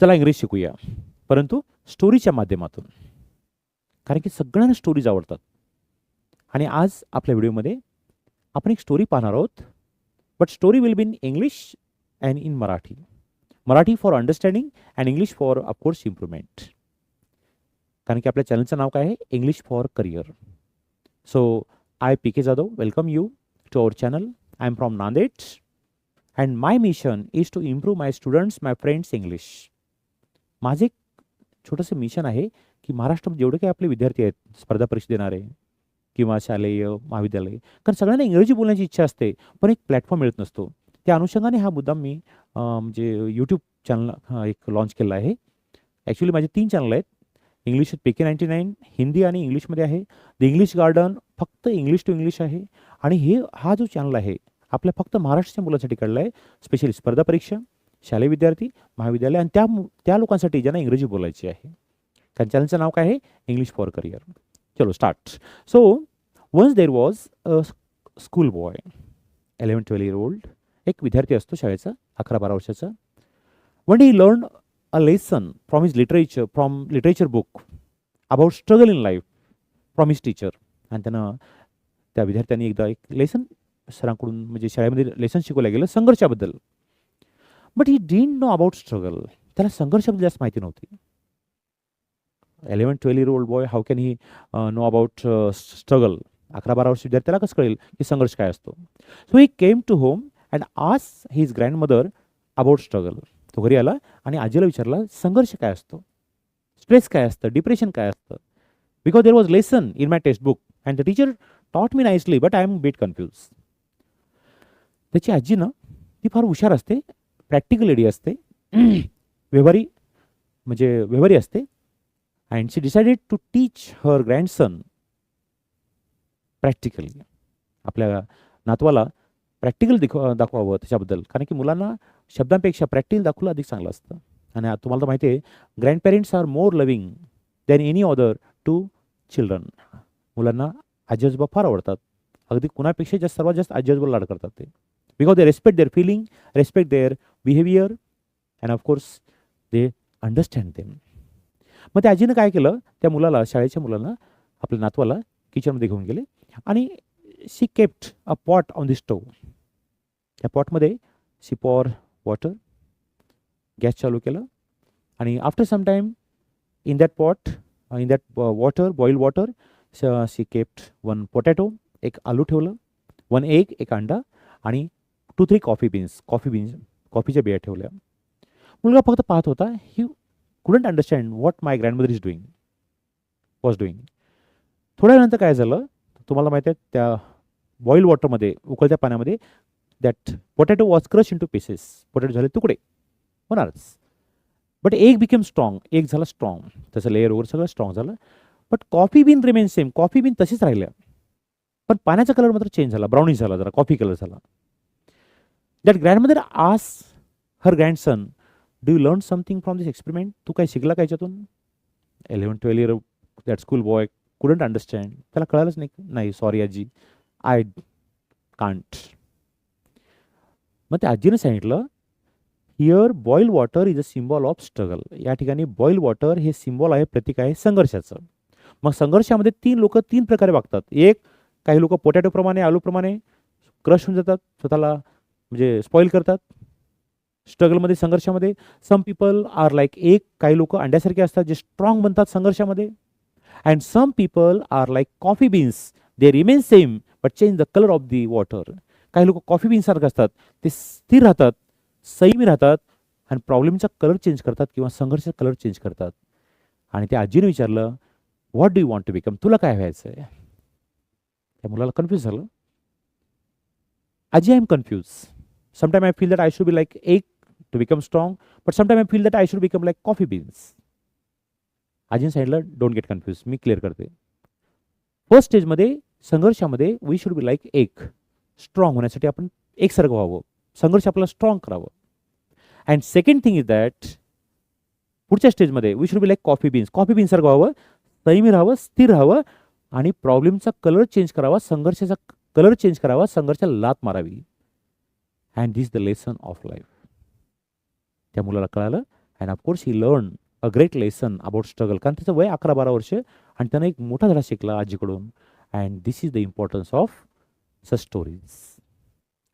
चला इंग्रजी शिकूया. परंतु स्टोरीच्या माध्यमातून. कारण की सगळ्यांना स्टोरीज आवडतात. आणि आज आपल्या व्हिडिओमध्ये आपण एक स्टोरी पाहणार आहोत. But story will be in English and in Marathi Marathi for understanding and English for of course improvement कारण की आपल्या चॅनलचं नाव काय आहे? English for career so I P K Jadhav welcome you to our channel I am from Nanded and my mission is to improve my students my friends English माझे एक छोटंसं मिशन आहे की महाराष्ट्रामध्ये जेवढे काही आपले विद्यार्थी आहेत स्पर्धा परीक्षा देणारे किंवा शालेय महाविद्यालय कारण सगळ्यांना इंग्रजी बोलण्याची इच्छा असते पण एक प्लॅटफॉर्म मिळत नसतो. त्या अनुषंगाने हा मुद्दा मी म्हणजे यूट्यूब चॅनल एक लॉन्च केला आहे. ॲक्च्युली माझे तीन चॅनल आहेत. English P K ninety nine Hindi आणि इंग्लिशमध्ये आहे. द इंग्लिश गार्डन फक्त इंग्लिश टू इंग्लिश आहे. आणि हे हा जो चॅनल आहे आपल्या फक्त महाराष्ट्राच्या मुलांसाठी काढला आहे स्पेशली स्पर्धा परीक्षा. शालेय विद्यार्थी महाविद्यालय आणि त्या त्या लोकांसाठी ज्यांना इंग्रजी बोलायची आहे. कारण चॅनलचं नाव काय आहे? इंग्लिश फॉर करिअर चलो start so once there was a school boy eleven twelve year old एक विद्यार्थी असतो शाळेचा अकरा बारा वर्षाचा. One he learn a lesson from his literature from literature book about struggle in life from his teacher आणि त्यानं त्या विद्यार्थ्यांनी एकदा एक लेसन सरांकडून म्हणजे शाळेमध्ये लेसन शिकवलं गेलं संघर्षाबद्दल. But he didn't know about struggle त्याला संघर्षाबद्दल जास्त माहिती नव्हती. Eleven twelve year old boy how can he know about struggle अकरा बारा वर्ष विद्यार्थी त्याला कसं कळेल की संघर्ष काय असतो? So he came to home and आज his grandmother about struggle तो घरी आला आणि आजीला विचारला संघर्ष काय असतो? स्ट्रेस काय असतं? डिप्रेशन काय असतं? Because there was lesson in my text book and the teacher taught me nicely but I am bit confuse त्याची आजी ना ती फार हुशार असते प्रॅक्टिकल लेडी असते. व्यवहारी म्हणजे व्यवहारी असते. And she decided to teach her grandson practically आपल्या नातवाला प्रॅक्टिकल दाखव दाखवावं त्याच्याबद्दल. कारण की मुलांना शब्दांपेक्षा प्रॅक्टिकल दाखवलं अधिक चांगलं असतं. आणि तुम्हाला तर माहिती आहे grand parents are more loving than any other to children मुलांना आजी आजोबा फार आवडतात. अगदी कुणापेक्षा जास्त सर्वात जास्त आजी आजोबा लाड करतात ते. Because they respect their feeling respect their behaviour and of course they understand them मग त्या आजीनं काय केलं? त्या मुलाला शाळेच्या मुलांना आपल्या नातवाला किचनमध्ये घेऊन गेले आणि she kept a pot on the stove त्या पॉटमध्ये शी पॉर वॉटर गॅस चालू केलं आणि after some time in that pot in that water boil water she kept one potato एक आलू ठेवलं वन एग एक अंडा आणि two three coffee beans coffee beans कॉफीच्या बिया ठेवल्या. मुलगा फक्त पाहत होता he couldn't understand what my grandmother is doing was doing थोड्या वेळानंतर काय झालं? तुम्हाला माहिती आहे त्या बॉईल वॉटरमध्ये उकळत्या पाण्यामध्ये that potato was crush into pieces potato झाले तुकडे होणारच बट एक बिकेम स्ट्रॉंग एक झाला स्ट्रॉंग त्याचं लेअर वगैरे सगळं स्ट्रॉंग झालं. But coffee bean remain same coffee bean तशीच राहिल्या. पण पाण्याचा कलर मात्र चेंज झाला ब्राउनिश झाला जरा कॉफी कलर झाला. That grandmother ask her grandson do you learn something from this experiment तू काय शिकला का याच्यातून? Eleven twelve year that school boy couldn't understand त्याला कळालंच नाही. नाही सॉरी आजी. आय कांट मग त्या आजीनं सांगितलं here boil water is a symbol of struggle या ठिकाणी बॉईल वॉटर हे सिम्बॉल आहे प्रतीक आहे संघर्षाचं. मग संघर्षामध्ये तीन लोक तीन प्रकारे वागतात. एक काही लोक पोटॅटोप्रमाणे आलूप्रमाणे क्रश होऊन जातात. स्वतःला म्हणजे स्पॉईल करतात. स्ट्रगलमध्ये संघर्षामध्ये. Some people are like egg काही लोक अंड्यासारखे असतात जे स्ट्रॉंग बनतात संघर्षामध्ये. And some people are like coffee beans they remain same but change the colour of the water काही लोक कॉफी बीन्ससारखं असतात. ते स्थिर राहतात सैमी राहतात आणि प्रॉब्लेमचा कलर चेंज करतात किंवा संघर्ष कलर चेंज करतात. आणि त्या आजीने विचारलं what do you want to become तुला काय व्हायचं आहे त्या मुलाला कन्फ्यूज झालं. आजी I am confuse sometime I feel that I should be like egg to become strong but sometime I feel that I should become like coffee beans अजिन सांगितलं डोंट गेट कन्फ्यूज मी क्लिअर करते first स्टेजमध्ये संघर्षामध्ये we should be like egg strong होण्यासाठी आपण एकसारखं व्हावं संघर्ष आपल्याला स्ट्रॉंग करावं and second thing is that पुढच्या स्टेजमध्ये we should be like coffee beans coffee बीन्ससारखं व्हावं संयमी राहावं स्थिर राहावं आणि प्रॉब्लेमचा कलर चेंज करावा संघर्षाचा कलर चेंज करावा संघर्षाला लात मारावी and this the lesson of life त्या मुलाला कळालं and of course he learn a great lesson about struggle कारण त्याचं वय अकरा बारा वर्ष आणि त्यानं एक मोठा धडा शिकला आजीकडून and this is the importance of such stories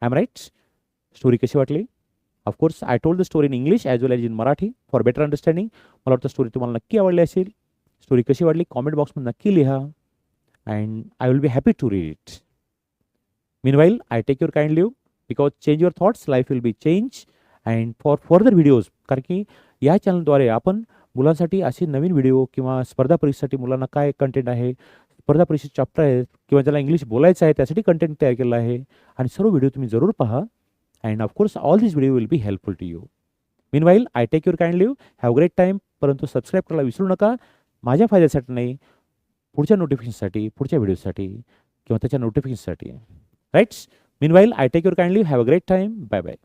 I am right story कशी वाटली of course I told the story in English as well as in Marathi for better understanding मला वाटतं स्टोरी तुम्हाला नक्की आवडली असेल स्टोरी कशी वाटली कॉमेंट बॉक्समध्ये नक्की लिहा and I will be happy to read it meanwhile I take your kind leave because change your thoughts life will be change and for further videos कारण की या चॅनलद्वारे आपण मुलांसाठी असे नवीन व्हिडिओ किंवा स्पर्धा परीक्षेसाठी मुलांना काय कंटेंट आहे स्पर्धा परीक्षेचे चॅप्टर आहेत किंवा ज्याला इंग्लिश बोलायचं आहे त्यासाठी कंटेंट तयार केला आहे. आणि सर्व व्हिडिओ तुम्ही जरूर पहा. And of course all this video will be helpful to you meanwhile I take your kind leave have great time परंतु सबस्क्राईब करायला विसरू नका. माझ्या फायद्यासाठी नाही पुढच्या नोटिफिकेशनसाठी पुढच्या व्हिडिओसाठी किंवा त्याच्या नोटिफिकेशनसाठी rights Meanwhile, I take your kindly. Have a great time. Bye bye.